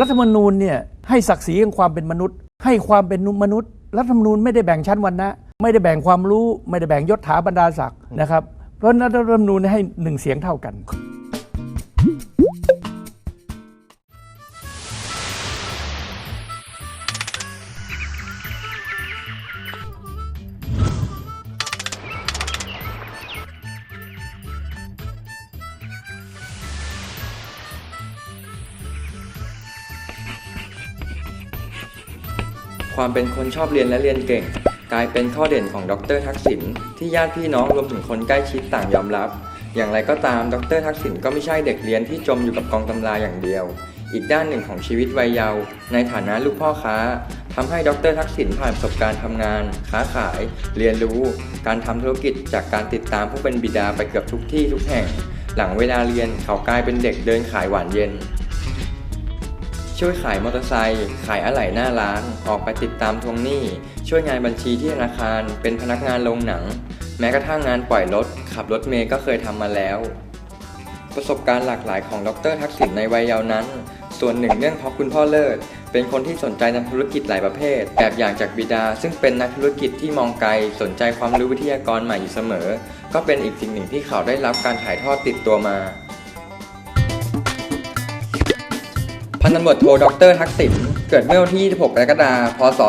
รัฐธรรมนูญเนี่ยให้ศักดิ์ศรีของความเป็นมนุษย์ ให้ความเป็นมนุษย์ รัฐธรรมนูญไม่ได้แบ่งชั้นวรรณะไม่ได้แบ่งความรู้ ไม่ได้แบ่งยศถาบรรดาศักดิ์นะครับ เพราะนั้นรัฐธรรมนูญให้หนึ่งเสียงเท่ากัน ความเป็นคนชอบเรียนและเรียนเก่ง กลายเป็นข้อเด่นของดรทักษิณที่ญาติพี่น้องรวมถึงคนใกล้ชิดต่างยอมรับ อย่างไรก็ตามดรทักษิณก็ไม่ใช่เด็กเรียนที่จมอยู่กับกองตำราอย่างเดียว อีกด้านหนึ่งของชีวิตวัยเยาว์ในฐานะลูกพ่อค้าทำให้ดรทักษิณผ่านประสบการณ์ทำงาน ค้าขาย เรียนรู้ การทำธุรกิจจากการติดตามผู้เป็นบิดาไปเกือบทุกที่ทุกแห่ง หลังเวลาเรียนเขากลายเป็นเด็กเดินขายหวานเย็น ช่วยขายมอเตอร์ไซค์ขายอะไหล่หน้าร้าน ออกไปติดตามทวงหนี้ ช่วยงานบัญชีที่ธนาคาร เป็นพนักงานโรงหนัง แม้กระทั่งงานปล่อยรถ ขับรถเมย์ก็เคยทำมาแล้ว ประสบการณ์หลากหลายของดรทักษิณในวัยเยาว์นั้น ส่วนหนึ่งเนื่องเพราะคุณพ่อเลิศเป็นคนที่สนใจในธุรกิจหลายประเภท แบบอย่างจากบิดา ซึ่งเป็นนักธุรกิจที่มองไกลสนใจความรู้วิทยากรใหม่อยู่เสมอ ก็เป็นอีกสิ่งหนึ่งที่เขาได้รับการถ่ายทอดติดตัวมา พันตำรวจโทดรทักษิณเกิดเมื่อวันที่ 26 กรกฎาคม พศ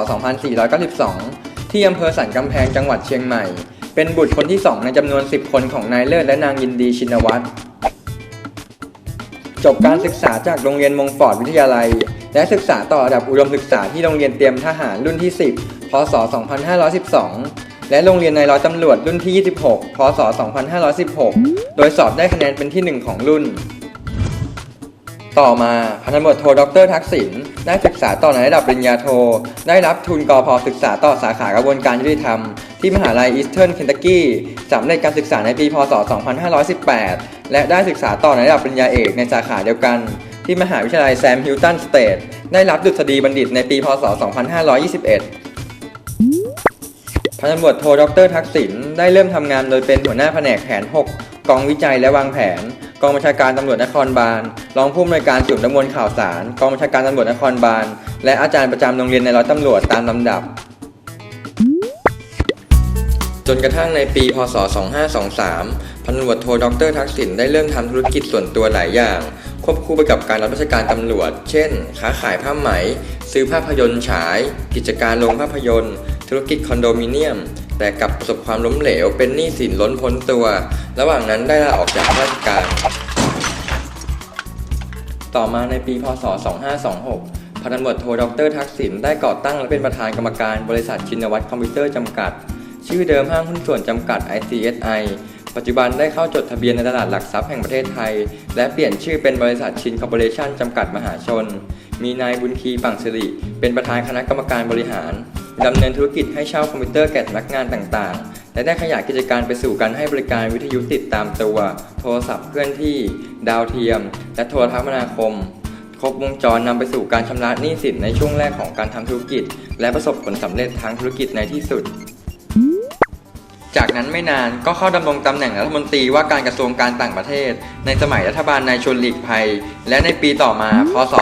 2492 ที่อำเภอสันกำแพงจังหวัดเชียงใหม่ เป็นบุตรคนที่ 2 ในจำนวน 10 คนของนายเลิศและนางยินดีชินวัตรจบการศึกษาจากโรงเรียนมงฟอร์ดวิทยาลัย และศึกษาต่อระดับอุดมศึกษาที่โรงเรียนเตรียมทหารรุ่นที่ 10 พศ 2512 และโรงเรียนนายร้อยตำรวจรุ่นที่ 26 พศ 2516 โดยสอบได้คะแนนเป็นที่ 1 ของรุ่น ต่อมาพันตำรวจโทดรทักษิณได้ศึกษาต่อในระดับปริญญาโท ได้รับทุนกอพอศึกษาต่อสาขากระบวนการยุติธรรม ที่มหาลัยอีสเทิร์นเคนตักกี้สำเร็จการศึกษาในปีพศ 2518 และได้ศึกษาต่อในระดับปริญญาเอกในสาขาเดียวกัน ที่มหาวิทยาลัยแซมฮิลตันสเตทได้รับดุษฎีบัณฑิตในปีพศ 2521พันตำรวจโทดรทักษิณได้เริ่มทำงานโดยเป็นหัวหน้าแผนกแผน 6 กองวิจัยและวางแผน กองบัญชาการตำรวจนครบาล รองผู้อำนวยการศูนย์ดำเนินข่าวสาร กองบัญชาการตำรวจนครบาล และอาจารย์ประจำโรงเรียนในร้อยตำรวจตามลำดับ จนกระทั่งในปี พศ 2523 พันตำรวจโทดรทักษิณได้เริ่มทำธุรกิจส่วนตัวหลายอย่าง ควบคู่ไปกับการรับราชการตำรวจ เช่น ค้าขายผ้าไหม ซื้อภาพยนตร์ฉาย กิจการโรงภาพยนตร์ ธุรกิจคอนโดมิเนียม แต่กลับประสบความล้มเหลวเป็นหนี้สินล้นพ้นตัว ระหว่างนั้นได้ลาออกจากราชการ ต่อมาในปีพศ 2526 พันตำรวจโทดรทักษิณได้ก่อตั้งและเป็นประธานกรรมการบริษัทชินวัตรคอมพิวเตอร์จำกัด ชื่อเดิมห้างหุ้นส่วนจำกัด ICSI ปัจจุบันได้เข้าจดทะเบียนในตลาดหลักทรัพย์แห่งประเทศไทย และเปลี่ยนชื่อเป็นบริษัทชินคอร์ปอเรชั่นจำกัดมหาชน มีนายบุญคีปังสิริเป็นประธานคณะกรรมการบริหาร ดำเนินธุรกิจให้เช่าคอมพิวเตอร์แก่พนักงานต่างๆ และได้ขยายกิจการไปสู่การให้บริการวิทยุติดตามตัว โทรศัพท์เคลื่อนที่ ดาวเทียม และโทรทัศน์นาคม ครบวงจรนำไปสู่การชำระหนี้สินในช่วงแรกของการทำธุรกิจ และประสบผลสำเร็จทางธุรกิจในที่สุดจากนั้นไม่นานก็เข้าดำรงตำแหน่งรัฐมนตรีว่าการกระทรวงการต่างประเทศ ในสมัยรัฐบาลนายชวนหลีกภัย และในปีต่อมา พศ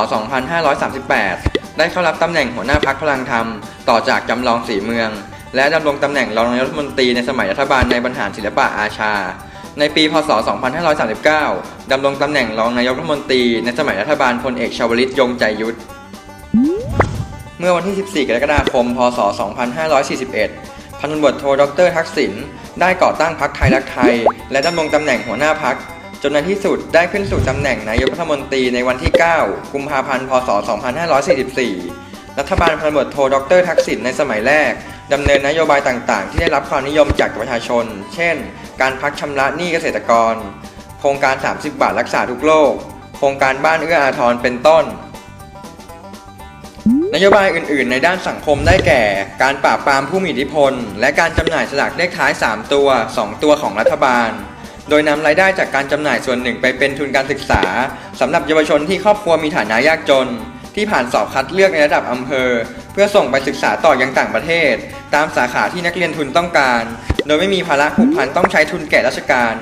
2538 ได้เข้ารับตำแหน่งหัวหน้าพักพลังธรรม ต่อจากจำลองสีเมือง และดำรงตำแหน่งรองนายกรัฐมนตรีในสมัยรัฐบาลในบรรหารศิลปะอาชา ในปี พศ 2539 ดำรงตำแหน่งรองนายกรัฐมนตรีในสมัยรัฐบาลพลเอกชวลิตยงใจยุทธ เมื่อวันที่ 14 กรกฎาคม พศ 2541พันตำรวจโทดรทักษิณได้ก่อตั้งพรรคไทยรักไทย และดำรงตำแหน่งหัวหน้าพรรค จนในที่สุดได้ขึ้นสู่ตำแหน่งนายกรัฐมนตรีในวันที่ 9 กุมภาพันธ์ พศ 2544 รัฐบาลพันตำรวจโทดรทักษิณในสมัยแรกดำเนินนโยบายต่างๆ ที่ได้รับความนิยมจากประชาชน เช่น การพักชำระหนี้เกษตรกร โครงการ 30 บาทรักษาทุกโรค โครงการบ้านเอื้ออาทรเป็นต้น นโยบายอื่น ๆ ในด้านสังคมได้แก่ การปราบปรามผู้มีอิทธิพล และการจำหน่ายสลากเลขท้าย 3 ตัว 2 ตัวของรัฐบาล ดยนำรายได้จากการจำหน่ายส่วนหนึ่งไปเป็นทุนการศึกษาสำหรับเยาวชนที่ครอบครัวมีฐานะยากจน ที่ผ่านสอบคัดเลือกในระดับอำเภอ เพื่อส่งไปศึกษาต่อยังต่างประเทศ ตามสาขาที่นักเรียนทุนต้องการ โดยไม่มีภาระผูกพันต้องใช้ทุนแก่ราชการ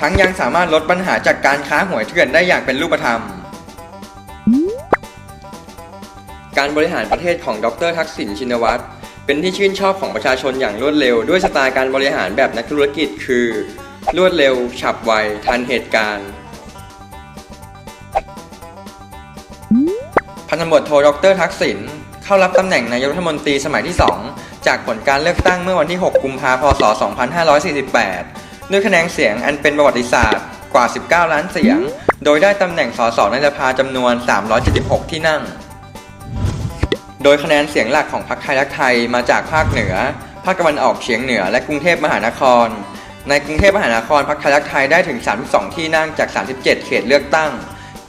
ทั้งยังสามารถลดปัญหาจากการค้าหวยเถื่อนได้อย่างเป็นรูปธรรม การบริหารประเทศของดรทักษิณชินวัตรเป็นที่ชื่นชอบของประชาชนอย่างรวดเร็ว ด้วยสไตล์การบริหารแบบนักธุรกิจ คือ รวดเร็ว ฉับไว ทันเหตุการณ์ พันตำรวจโทดรทักษิณเข้ารับตำแหน่งนายกรัฐมนตรีสมัยที่ 2 จากผลการเลือกตั้งเมื่อวันที่ 6 กุมภาพันธ์ พศ 2548 ด้วยคะแนนเสียงอันเป็นประวัติศาสตร์กว่า 19 ล้านเสียง โดยได้ตำแหน่งสสในสภาจำนวน 376 ที่นั่ง โดยคะแนนเสียงหลักของพรรคไทยรักไทยมาจากภาคเหนือ ภาคตะวันออกเฉียงเหนือ และกรุงเทพมหานคร ในกรุงเทพมหานครพรรคไทยรักไทยได้ถึง 32 ที่นั่งจาก 37 เขตเลือกตั้ง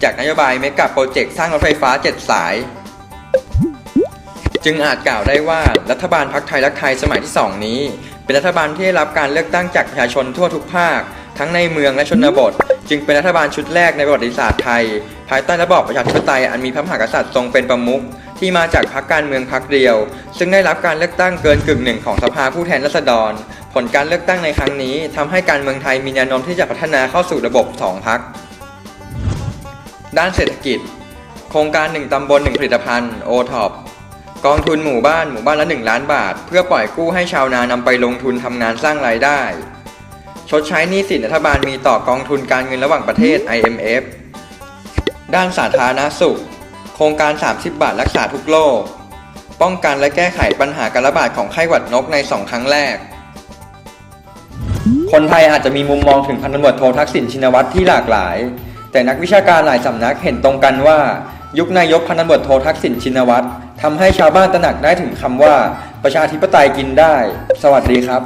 จากนโยบายเมกะโปรเจกต์สร้างรถไฟฟ้า 7 สาย จึงอาจกล่าวได้ว่ารัฐบาลพรรคไทยรักไทยสมัยที่ 2 นี้ เป็นรัฐบาลที่ได้รับการเลือกตั้งจากประชาชนทั่วทุกภาค ทั้งในเมืองและชนบท จึงเป็นรัฐบาลชุดแรกในประวัติศาสตร์ไทย ภายใต้ระบอบประชาธิปไตยอันมีพระมหากษัตริย์ทรงเป็นประมุข ที่มาจากพรรคการเมืองพรรคเดียว ซึ่งได้รับการเลือกตั้งเกินกึ่งหนึ่งของสภาผู้แทนราษฎร ผลการเลือกตั้งในครั้งนี้ทำให้การเมืองไทยมีแนวโน้มที่จะพัฒนาเข้าสู่ระบบสองพรรคด้านเศรษฐกิจ โครงการ 1 ตำบล 1 ผลิตภัณฑ์ o t o p กองทุนหมู่บ้านหมู่บ้านละ 1 ล้านบาท เพื่อปล่อยกู้ให้ชาวนานำไปลงทุนทำงานสร้างรายได้ ชดใช้หนี้สินรัฐบาลมีต่อกองทุนการเงินระหว่างประเทศ IMF ด้านสาธารณสุข รงการ 30 บาทรักษาทุกโรค ป้องกันและแก้ไขปัญหาการระบาดของไข้หวัดนกใน 2 ครั้งแรก คนไทยอาจจะมีมุมมองถึงพันตำรวจโททักษิณชินวัตรที่หลากหลาย แต่นักวิชาการหลายสำนักเห็นตรงกันว่า ยุคนายกพันตำรวจโททักษิณชินวัตรทำให้ชาวบ้านตระหนักได้ถึงคำว่า ประชาธิปไตยกินได้ สวัสดีครับ